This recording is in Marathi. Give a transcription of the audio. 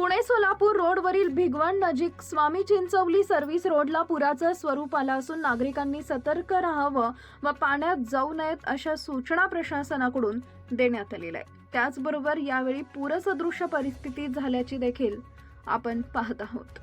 पुणे सोलापूर रोडवरील भिगवण नजीक स्वामी चिंचवली सर्व्हिस रोडला पुराचं स्वरूप आलं असून नागरिकांनी सतर्क राहावं व पाण्यात जाऊ नयेत अशा सूचना प्रशासनाकडून देण्यात आलेल्या आहे त्याचबरोबर यावेळी पूरसदृश्य परिस्थिती झाल्याची देखील आपण पाहत आहोत.